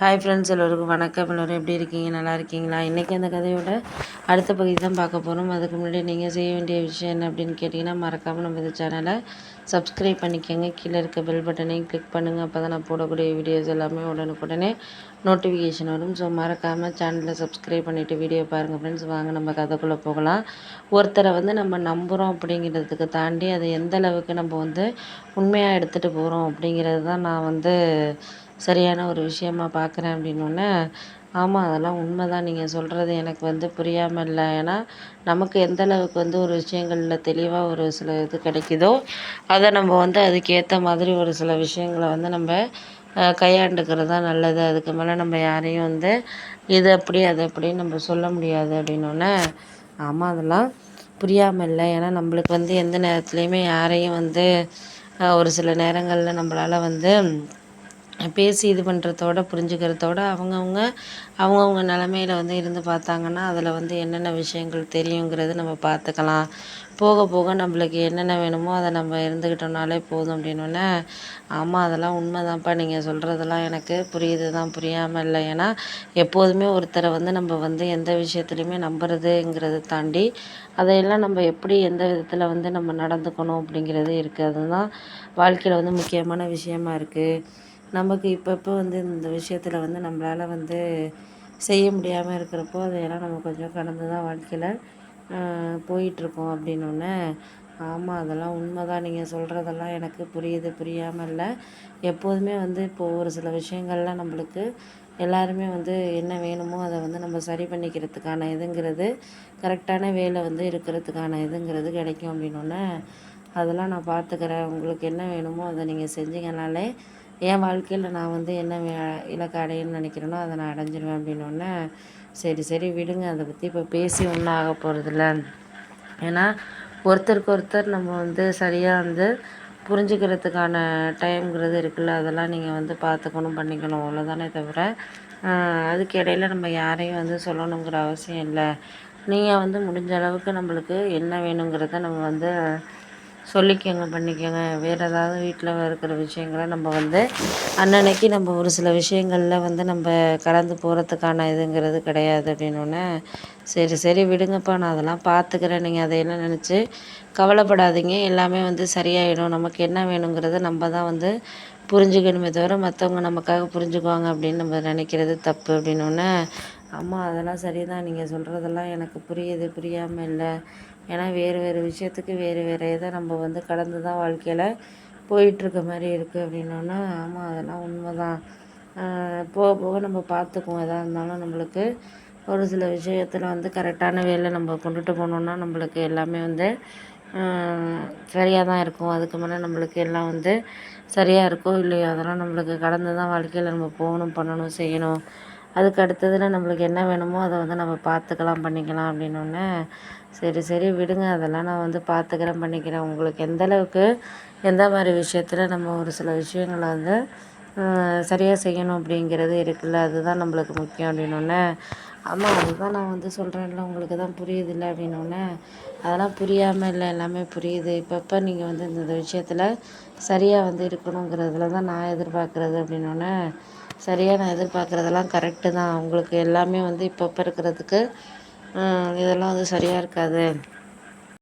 Hi friends எல்லோருக்கும் வணக்கம். எல்லோரும் எப்படி இருக்கீங்க? நல்லா இருக்கீங்களா? இன்றைக்கி அந்த கதையோட அடுத்த பகுதி தான் பார்க்க போகிறோம் அதுக்கு முன்னாடி நீங்கள் செய்ய வேண்டிய விஷயம் என்ன அப்படின்னு கேட்டிங்கன்னா மறக்காமல் நம்ம இந்த சேனலை சப்ஸ்கிரைப் பண்ணிக்கோங்க. கீழே இருக்க பெல் பட்டனையும் கிளிக் பண்ணுங்கள் அப்போ தான் நான் போடக்கூடிய வீடியோஸ் எல்லாமே உடனுக்குடனே நோட்டிஃபிகேஷன் வரும். ஸோ மறக்காமல் சேனலை சப்ஸ்கிரைப் பண்ணிவிட்டு வீடியோ பாருங்கள் ஃப்ரெண்ட்ஸ் வாங்க நம்ம கதைக்குள்ளே போகலாம். ஒருத்தரை வந்து நம்ம நம்புகிறோம் அப்படிங்கிறதுக்கு தாண்டி அதை எந்த அளவுக்கு நம்ம வந்து உண்மையாக எடுத்துகிட்டு போகிறோம் அப்படிங்கிறது தான் நான் வந்து சரியான ஒரு விஷயமா பார்க்குறேன் அப்படின்னோடனே ஆமாம் அதெல்லாம் உண்மை தான் நீங்கள் சொல்கிறது எனக்கு வந்து புரியாமல் இல்லை. ஏன்னா நமக்கு எந்த அளவுக்கு வந்து ஒரு விஷயங்களில் தெளிவாக ஒரு சில இது கிடைக்குதோ அதை நம்ம வந்து அதுக்கேற்ற மாதிரி ஒரு சில விஷயங்களை வந்து நம்ம கையாண்டுக்கிறது தான் நல்லது. அதுக்கு மேலே நம்ம யாரையும் வந்து இது அப்படி அது அப்படின்னு நம்ம சொல்ல முடியாது. அப்படின்னோடனே ஆமாம் அதெல்லாம் புரியாமல் இல்லை. ஏன்னா நம்மளுக்கு வந்து எந்த நேரத்துலையுமே யாரையும் வந்து ஒரு சில நேரங்களில் நம்மளால் வந்து பேசி இது பண்ணுறதோட புரிஞ்சுக்கிறதோட அவங்கவுங்க அவங்கவுங்க நிலமையில வந்து இருந்து பார்த்தாங்கன்னா அதில் வந்து என்னென்ன விஷயங்கள் தெரியுங்கிறது நம்ம பார்த்துக்கலாம். போக போக நம்மளுக்கு என்னென்ன வேணுமோ அதை நம்ம இருந்துக்கிட்டோம்னாலே போதும் அப்படின்னோடனே ஆமாம் அதெல்லாம் உண்மை தான்ப்பா நீங்கள் சொல்கிறதெல்லாம் எனக்கு புரியுது தான் புரியாமல் இல்லை. ஏன்னா எப்போதுமே ஒருத்தரை வந்து நம்ம வந்து எந்த விஷயத்துலையுமே நம்புறதுங்கிறத தாண்டி அதையெல்லாம் நம்ம எப்படி எந்த விதத்தில் வந்து நம்ம நடந்துக்கணும் அப்படிங்கிறது இருக்குது அதுதான் வாழ்க்கையில் வந்து முக்கியமான விஷயமா இருக்குது நமக்கு இப்பப்போ வந்து இந்த விஷயத்தில் வந்து நம்மளால் வந்து செய்ய முடியாமல் இருக்கிறப்போ அதையெல்லாம் நம்ம கொஞ்சம் கடந்து தான் வாழ்க்கையில் போயிட்டுருக்கோம் அப்படின்னோடனே ஆமாம் அதெல்லாம் உண்மை தான் நீங்கள் சொல்கிறதெல்லாம் எனக்கு புரியுது. புரியாமல் இல்லை. எப்போதுமே வந்து இப்போது ஒரு சில விஷயங்கள்லாம் நம்மளுக்கு எல்லாருமே வந்து என்ன வேணுமோ அதை வந்து நம்ம சரி பண்ணிக்கிறதுக்கான இதுங்கிறது கரெக்டான வேலை வந்து இருக்கிறதுக்கான இதுங்கிறது கிடைக்கும் அப்படின்னோடனே அதெல்லாம் நான் பார்த்துக்கிறேன் உங்களுக்கு என்ன வேணுமோ அதை நீங்கள் செஞ்சீங்கனாலே என் வாழ்க்கையில் நான் வந்து என்ன இலக்கு அடையணும்னு நினைக்கிறேனோ அதை நான் அடைஞ்சிருவேன் அப்படின்னோடனே சரி சரி விடுங்க. அதை பற்றி இப்போ பேசி ஒன்றும் ஆக போகிறதில்ல ஏன்னா ஒருத்தருக்கு ஒருத்தர் நம்ம வந்து சரியாக வந்து புரிஞ்சுக்கிறதுக்கான டைம்ங்கிறது இருக்குல்ல அதெல்லாம் நீங்கள் வந்து பார்த்துக்கணும் பண்ணிக்கணும் அவ்வளோதானே தவிர அதுக்கு இடையில நம்ம யாரையும் வந்து சொல்லணுங்கிற அவசியம் இல்லை. நீங்கள் வந்து முடிஞ்ச அளவுக்கு நம்மளுக்கு என்ன வேணுங்கிறத நம்ம வந்து சொல்லிக்கோங்க பண்ணிக்கோங்க. வேறு ஏதாவது வீட்டில் இருக்கிற விஷயங்களை நம்ம வந்து அன்னன்னைக்கு நம்ம ஒரு சில விஷயங்களில் வந்து நம்ம கலந்து போகிறதுக்கான இதுங்கிறது கிடையாது அப்படின்னோடனே சரி சரி விடுங்கப்பா நான் அதெல்லாம் பார்த்துக்கிறேன் நீங்கள் அதையெல்லாம் நினச்சி கவலைப்படாதீங்க. எல்லாமே வந்து சரியாயிடும். நமக்கு என்ன வேணுங்கிறத நம்ம தான் வந்து புரிஞ்சுக்கணுமே தவிர மற்றவங்க நமக்காக புரிஞ்சுக்குவாங்க அப்படின்னு நம்ம நினைக்கிறது தப்பு அப்படின்னோடனே ஆமாம் அதெல்லாம் சரி தான் நீங்கள் சொல்கிறதெல்லாம் எனக்கு புரியுது. புரியாமல் இல்லை. ஏன்னா வேறு வேறு விஷயத்துக்கு வேறு வேறு இதை நம்ம வந்து கடந்து தான் வாழ்க்கையில் போயிட்டுருக்க மாதிரி இருக்குது அப்படின்னோன்னா ஆமாம் அதெல்லாம் உண்மை தான் போக போக நம்ம பார்த்துக்குவோம். எதாக இருந்தாலும் நம்மளுக்கு ஒரு சில விஷயத்தில் வந்து கரெக்டான வேலை நம்ம கொண்டுட்டு போனோம்னா நம்மளுக்கு எல்லாமே வந்து சரியாக தான் இருக்கும். அதுக்கு மேலே நம்மளுக்கு எல்லாம் வந்து சரியாக இருக்கோ இல்லையோ அதெல்லாம் நம்மளுக்கு கடந்து தான் வாழ்க்கையில் நம்ம போகணும் பண்ணணும் செய்யணும். அதுக்கு அடுத்ததில் நம்மளுக்கு என்ன வேணுமோ அதை வந்து நம்ம பார்த்துக்கலாம் பண்ணிக்கலாம் அப்படின்னோடனே சரி சரி விடுங்க. அதெல்லாம் நான் வந்து பார்த்துக்கிறேன் பண்ணிக்கிறேன். உங்களுக்கு எந்தளவுக்கு எந்த மாதிரி விஷயத்தில் நம்ம ஒரு சில விஷயங்களை வந்து சரியாக செய்யணும் அப்படிங்கிறது இருக்குல்ல அதுதான் நம்மளுக்கு முக்கியம் அப்படின்னோடனே ஆமாம் அதுதான் நான் வந்து சொல்கிறேன்ல உங்களுக்கு தான் புரியுது இல்லை அப்படின்னோடனே அதெல்லாம் புரியாமல் இல்லை எல்லாமே புரியுது. இப்பப்போ நீங்கள் வந்து இந்த விஷயத்தில் சரியாக வந்து இருக்கணுங்கிறதுல தான் நான் எதிர்பார்க்குறது அப்படின்னோடனே சரியாக நான் எதிர்பார்க்குறதெல்லாம் கரெக்டு தான். உங்களுக்கு எல்லாமே வந்து இப்போ இருக்கிறதுக்கு இதெல்லாம் வந்து சரியாக இருக்காது.